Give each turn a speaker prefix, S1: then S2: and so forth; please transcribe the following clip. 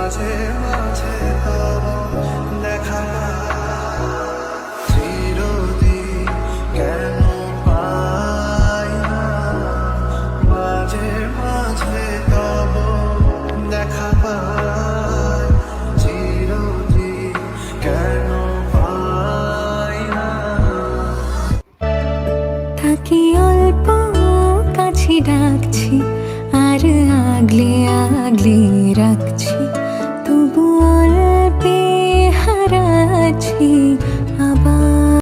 S1: মাঝে মাঝে তব দেখা কেন দেখা কেন থাকি ডাকছি আর আগলে আগলে রাখছি। তবু অল্পে হারাচ্ছি